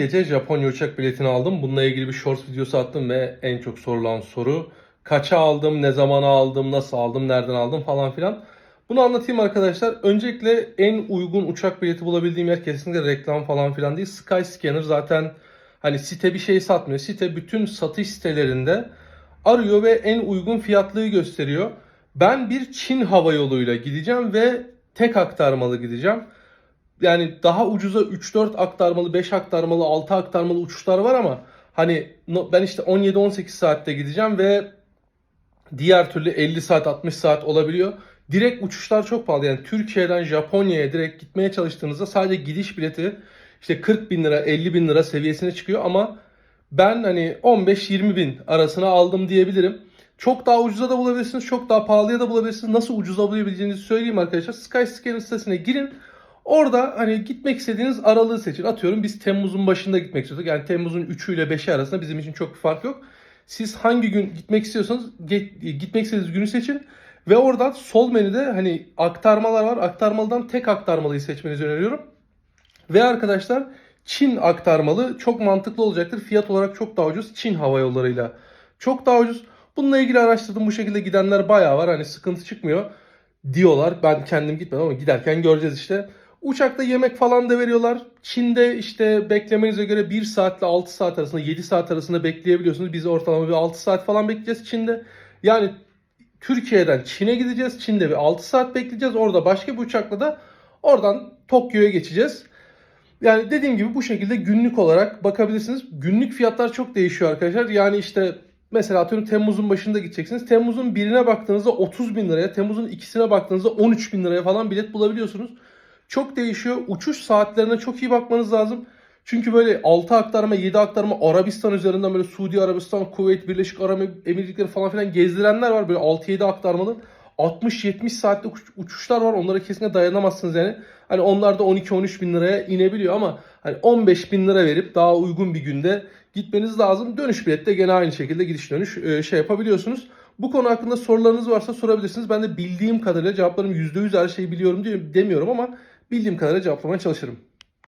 Gece Japonya uçak biletini aldım. Bununla ilgili bir short videosu attım ve en çok sorulan soru kaça aldım, ne zamana aldım, nasıl aldım, nereden aldım falan filan. Bunu anlatayım arkadaşlar. Öncelikle en uygun uçak bileti bulabildiğim yer kesinlikle reklam falan filan değil. Skyscanner zaten hani site bir şey satmıyor. Site bütün satış sitelerinde arıyor ve en uygun fiyatlıyı gösteriyor. Ben bir Çin hava yoluyla gideceğim ve tek aktarmalı gideceğim. Yani daha ucuza 3-4 aktarmalı, 5 aktarmalı, 6 aktarmalı uçuşlar var ama hani ben işte 17-18 saatte gideceğim ve diğer türlü 50 saat 60 saat olabiliyor. Direkt uçuşlar çok pahalı. Yani Türkiye'den Japonya'ya direkt gitmeye çalıştığınızda sadece gidiş bileti işte 40 bin lira 50 bin lira seviyesine çıkıyor ama ben hani 15-20 bin arasına aldım diyebilirim. Çok daha ucuza da bulabilirsiniz, çok daha pahalıya da bulabilirsiniz. Nasıl ucuza bulabileceğinizi söyleyeyim arkadaşlar. Skyscanner sitesine girin. Orada hani gitmek istediğiniz aralığı seçin. Atıyorum biz Temmuz'un başında gitmek istiyorduk. Yani Temmuz'un 3'ü ile 5'i arasında bizim için çok bir fark yok. Siz hangi gün gitmek istiyorsanız gitmek istediğiniz günü seçin. Ve oradan sol menüde hani aktarmalar var. Aktarmalıdan tek aktarmalıyı seçmenizi öneriyorum. Ve arkadaşlar Çin aktarmalı çok mantıklı olacaktır. Fiyat olarak çok daha ucuz. Çin hava yollarıyla çok daha ucuz. Bununla ilgili araştırdım. Bu şekilde gidenler bayağı var. Hani sıkıntı çıkmıyor diyorlar. Ben kendim gitmedim ama giderken göreceğiz işte. Uçakta yemek falan da veriyorlar. Çin'de işte beklemenize göre 1 saatle 6 saat arasında 7 saat arasında bekleyebiliyorsunuz. Biz ortalama bir 6 saat falan bekleyeceğiz Çin'de. Yani Türkiye'den Çin'e gideceğiz. Çin'de bir 6 saat bekleyeceğiz. Orada başka bir uçakla da oradan Tokyo'ya geçeceğiz. Yani dediğim gibi bu şekilde günlük olarak bakabilirsiniz. Günlük fiyatlar çok değişiyor arkadaşlar. Yani işte mesela atıyorum Temmuz'un başında gideceksiniz. Temmuz'un birine baktığınızda 30 bin liraya, Temmuz'un ikisine baktığınızda 13 bin liraya falan bilet bulabiliyorsunuz. Çok değişiyor. Uçuş saatlerine çok iyi bakmanız lazım. Çünkü böyle 6 aktarma, 7 aktarma Arabistan üzerinden böyle Suudi Arabistan, Kuveyt, Birleşik Arap Emirlikleri falan filan gezdirenler var. Böyle 6-7 aktarmalı. 60-70 saatlik uç- uçuşlar var. Onlara kesinlikle dayanamazsınız yani. Hani onlar da 12-13 bin liraya inebiliyor ama hani 15 bin lira verip daha uygun bir günde gitmeniz lazım. Dönüş bilette gene aynı şekilde gidiş dönüş e, şey yapabiliyorsunuz. Bu konu hakkında sorularınız varsa sorabilirsiniz. Ben de bildiğim kadarıyla cevaplarım %100 her şeyi biliyorum diye demiyorum ama bildiğim kadarıyla cevaplamaya çalışırım.